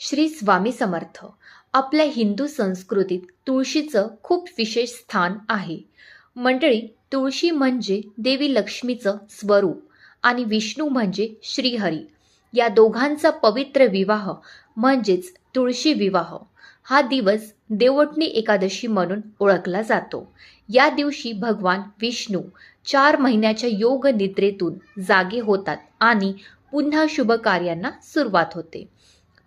श्री स्वामी समर्थ. आपल्या हिंदू संस्कृतीत तुळशीचं खूप विशेष स्थान आहे. मंडळी तुळशी म्हणजे देवी लक्ष्मीचं स्वरूप आणि विष्णू म्हणजे श्रीहरी. या दोघांचा पवित्र विवाह म्हणजेच तुळशी विवाह. हा दिवस देवटणी एकादशी म्हणून ओळखला जातो. या दिवशी भगवान विष्णू चार महिन्याच्या योग निद्रेतून जागे होतात आणि पुन्हा शुभ कार्यांना सुरुवात होते.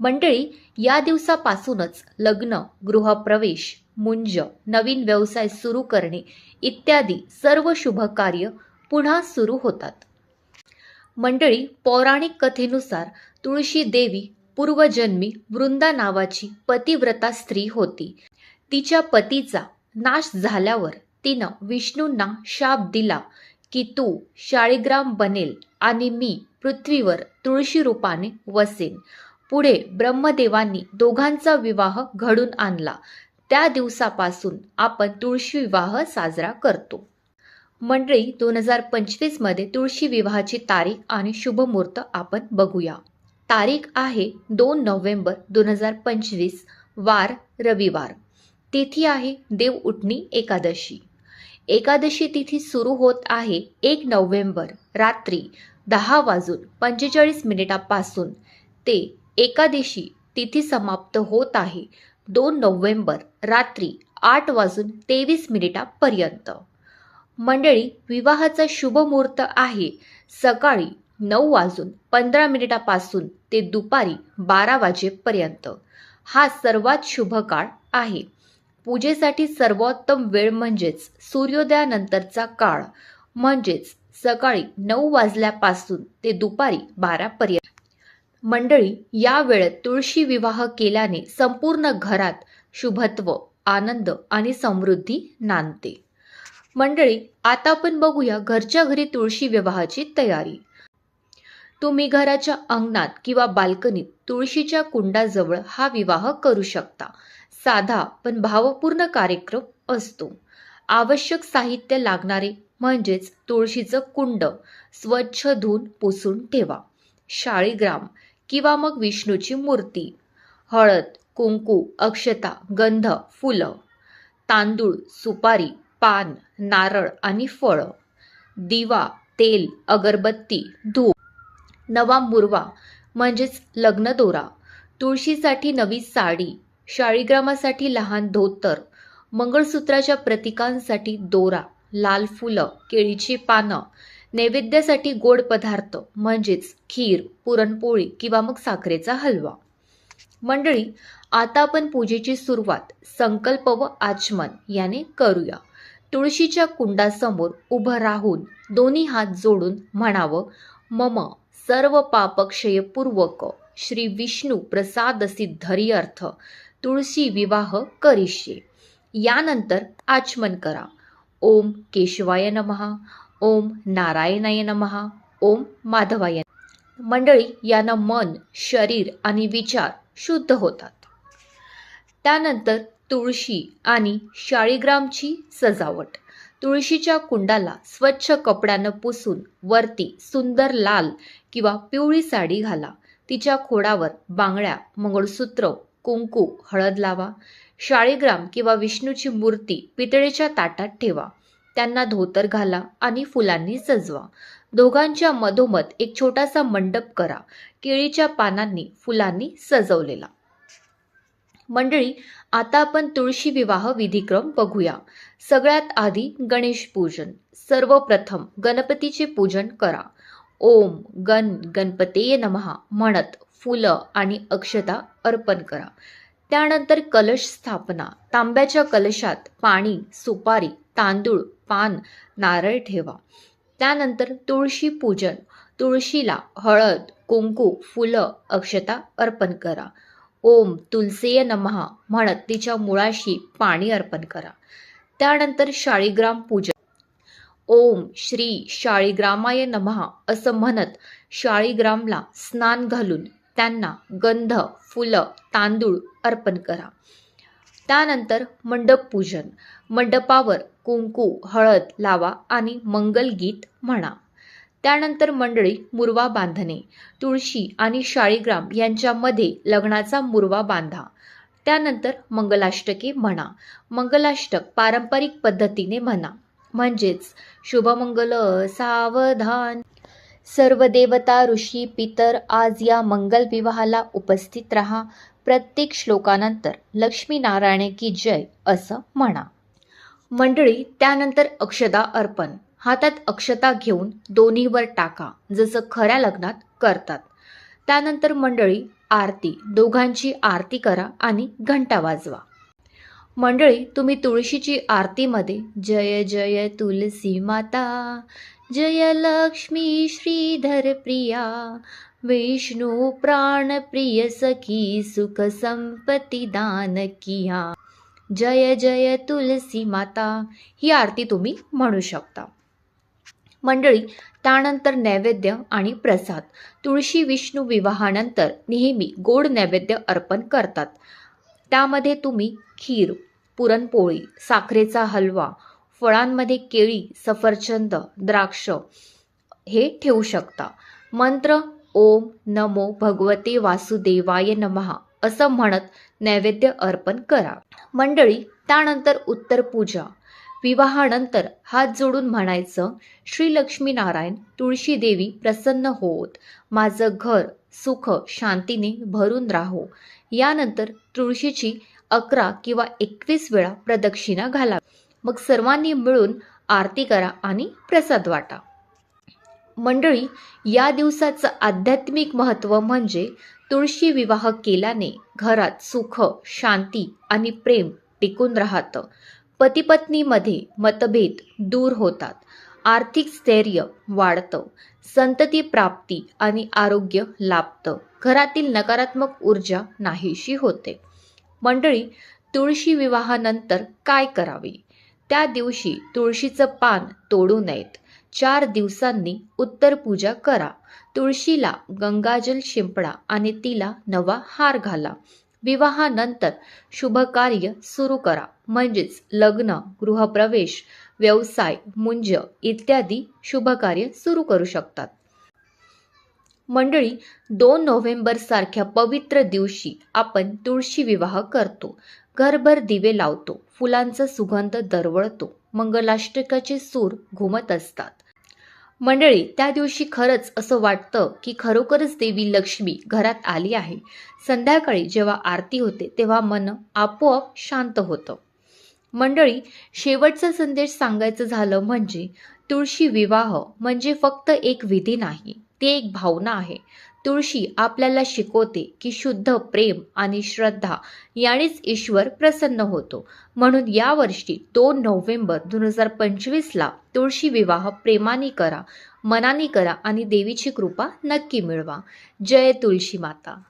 मंडळी या दिवसापासूनच लग्न गृहप्रवेश मुंज नवीन व्यवसाय सुरू करणे इत्यादी सर्व शुभ कार्य पुन्हा सुरू होतात. मंडळी पौराणिक कथेनुसार तुळशी देवी पूर्वजन्मी वृंदा नावाची पतिव्रता स्त्री होती. तिच्या पतीचा नाश झाल्यावर तिनं विष्णूंना शाप दिला की तू शाळीग्राम बनेल आणि मी पृथ्वीवर तुळशी रूपाने वसेन. पुढे ब्रह्मदेवांनी दोघांचा विवाह घडून आणला. त्या दिवसापासून आपण तुळशी विवाह साजरा करतो. मंडळी दोन हजार पंचवीसमध्ये तुळशी विवाहाची तारीख आणि शुभमुहूर्त आपण बघूया. तारीख आहे दोन नोव्हेंबर दोन हजार पंचवीस वार रविवार. तिथी आहे देव उठणी एकादशी. एकादशी तिथी सुरू होत आहे एक नोव्हेंबर रात्री दहा वाजून पंचेचाळीस मिनिटापासून. ते एकादशी तिथी समाप्त होत आहे. दोन नोव्हेंबर रात्री आठ वाजून तेवीस मिनिटापर्यंत. मंडळी विवाहाचा शुभ मुहूर्त आहे. सकाळी नऊ वाजून पंधरा मिनिटापासून ते दुपारी बारा वाजेपर्यंत. हा सर्वात शुभ काळ आहे. पूजेसाठी सर्वोत्तम वेळ म्हणजेच सूर्योदयानंतरचा काळ. म्हणजेच सकाळी नऊ वाजल्यापासून ते दुपारी बारापर्यंत. मंडळी या वेळेत तुळशी विवाह केल्याने संपूर्ण घरात शुभत्व आनंद आणि समृद्धी नांदते. मंडळी आता आपण बघूया घरच्या घरी तुळशी विवाहाची तयारी. तुम्ही घराच्या अंगणात किंवा बाल्कनीत तुळशीच्या कुंडाजवळ हा विवाह करू शकता. साधा पण भावपूर्ण कार्यक्रम असतो. आवश्यक साहित्य लागणारे म्हणजेच तुळशीचं कुंड स्वच्छ धुवून पुसून ठेवा. शाळीग्राम किंवा मग विष्णूची मूर्ती. हळद कुंकू अक्षता गंध फुलं. तांदूळ सुपारी पान नारळ आणि फळं. दिवा तेल अगरबत्ती धूप. नवा मुरवा म्हणजेच लग्न दोरा तुळशीसाठी नवी साडी शाळीग्रामासाठी लहान धोतर मंगळसूत्राच्या प्रतीकांसाठी दोरा लाल फुलं केळीची पानं नैवेद्यासाठी गोड पदार्थ म्हणजेच खीर पुरणपोळी किंवा मग साखरेचा हलवा. मंडळी आता आपण पूजेची सुरुवात संकल्प व आचमन याने करूया. तुळशीच्या कुंडासमोर उभं राहून दोन्ही हात जोडून म्हणावं मम सर्व पापक्षयपूर्वक श्री विष्णू प्रसाद सिद्धरी अर्थ तुळशी विवाह करिष्ये. यानंतर आचमन करा. ओम केशवाय नमहा ओम नारायणाय नमहा ओम माधवाय मंडळी यानं मन शरीर आणि विचार शुद्ध होतात. त्यानंतर तुळशी आणि शाळीग्रामची सजावट. तुळशीच्या कुंडाला स्वच्छ कपड्यानं पुसून वरती सुंदर लाल किंवा पिवळी साडी घाला. तिच्या खोडावर बांगड्या मंगळसूत्र कुंकू हळद लावा. शाळीग्राम किंवा विष्णूची मूर्ती पितळेच्या ताटात ठेवा. त्यांना धोतर घाला आणि फुलांनी सजवा. दोघांच्या मधोमध एक छोटासा मंडप करा. केळीच्या पानांनी फुलांनी सजवलेला. मंडळी आता आपण तुळशी विवाह विधिक्रम बघूया. सगळ्यात आधी गणेश पूजन. सर्वप्रथम गणपतीचे पूजन करा. ओम गण गणपतेय नमहा म्हणत फुलं आणि अक्षता अर्पण करा. त्यानंतर कलश स्थापना. तांब्याच्या कलशात पाणी सुपारी तांदूळ पान नारळ ठेवा. त्यानंतर तुळशी पूजन. तुळशीला हळद कुंकू फुलं अक्षता अर्पण करा. ओम तुलसेय नमहा म्हणत तिच्या मुळाशी पाणी अर्पण करा. त्यानंतर शाळीग्राम पूजन. ओम श्री शाळीग्रामाय नमहा असं म्हणत शाळीग्रामला स्नान घालून त्यांना गंध फुलं तांदूळ अर्पण करा. त्यानंतर मंडप पूजन. मंडपावर कुंकू हळद लावा आणि मंगलगीत म्हणा. त्यानंतर मंडळी मुरवा बांधणे. तुळशी आणि शाळीग्राम यांच्यामध्ये लग्नाचा मुरवा बांधा. त्यानंतर मंगलाष्टके म्हणा. मंगलाष्टक पारंपरिक पद्धतीने म्हणा. म्हणजेच शुभमंगल सावधान. सर्व देवता ऋषी पितर आज या मंगल विवाहाला उपस्थित राहा. प्रत्येक श्लोकानंतर लक्ष्मीनारायणे की जय असं म्हणा. मंडळी त्यानंतर अक्षदा अर्पण. हातात अक्षता घेऊन दोन्हीवर टाका जसं खऱ्या लग्नात करतात. त्यानंतर मंडळी आरती. दोघांची आरती करा आणि घंटा वाजवा. मंडळी तुम्ही तुळशीची आरतीमध्ये जय जय तुलसी माता जय लक्ष्मी श्रीधर प्रिया विष्णु प्राण प्रिय सखी सुख संपत्ती दान किया जय जय तुलसी माता ही आरती तुम्ही म्हणू शकता. मंडळी त्यानंतर नैवेद्य आणि प्रसाद. तुळशी विष्णू विवाहानंतर नेहमी गोड नैवेद्य अर्पण करतात. त्यामध्ये तुम्ही खीर पुरणपोळी साखरेचा हलवा फळांमध्ये केळी सफरचंद द्राक्ष हे ठेवू शकता. मंत्र ओम नमो भगवते वासुदेवाय नमहा असं म्हणत नैवेद्य अर्पण करा. मंडळी त्यानंतर उत्तर पूजा. विवाहानंतर हात जोडून म्हणायचं श्री लक्ष्मीनारायण तुळशी देवी प्रसन्न होत. माझं घर सुख शांतीने भरून राहो. यानंतर तुळशीची अकरा किंवा एकवीस वेळा प्रदक्षिणा घाला. मग सर्वांनी मिळून आरती करा आणि प्रसाद वाटा. मंडळी या दिवसाचं आध्यात्मिक महत्त्व म्हणजे तुळशी विवाह केल्याने घरात सुख शांती आणि प्रेम टिकून राहतं. पतीपत्नीमध्ये मतभेद दूर होतात. आर्थिक स्थैर्य वाढतं. संतती प्राप्ती आणि आरोग्य लाभतं. घरातील नकारात्मक ऊर्जा नाहीशी होते. मंडळी तुळशी विवाहानंतर काय करावे? त्या दिवशी तुळशीचं पान तोडू नयेत. चार दिवसांनी उत्तर पूजा करा. तुळशीला गंगाजल शिंपडा आणि तिला नवा हार घाला. विवाहानंतर शुभ कार्य सुरू करा. म्हणजेच लग्न गृहप्रवेश व्यवसाय मुंज इत्यादी शुभ कार्य सुरू करू शकतात. मंडळी दोन नोव्हेंबर सारख्या पवित्र दिवशी आपण तुळशी विवाह करतो. घरभर दिवे लावतो. फुलांचा सुगंध दरवळतो. मंगलाष्टकाचे सूर घुमत असतात. मंडळी त्या दिवशी खरंच असं वाटतं की खरोखरच देवी लक्ष्मी घरात आली आहे. संध्याकाळी जेव्हा आरती होते तेव्हा मन आपोआप शांत होतं. मंडळी शेवटचा संदेश सांगायचं झालं म्हणजे तुळशी विवाह म्हणजे फक्त एक विधी नाही ती एक भावना आहे. तुळशी आपल्याला शिकवते की शुद्ध प्रेम आणि श्रद्धा यानेच ईश्वर प्रसन्न होतो. म्हणून यावर्षी दोन नोव्हेंबर दोन हजार पंचवीसला तुळशी विवाह प्रेमाने करा मनाने करा आणि देवीची कृपा नक्की मिळवा. जय तुळशी माता.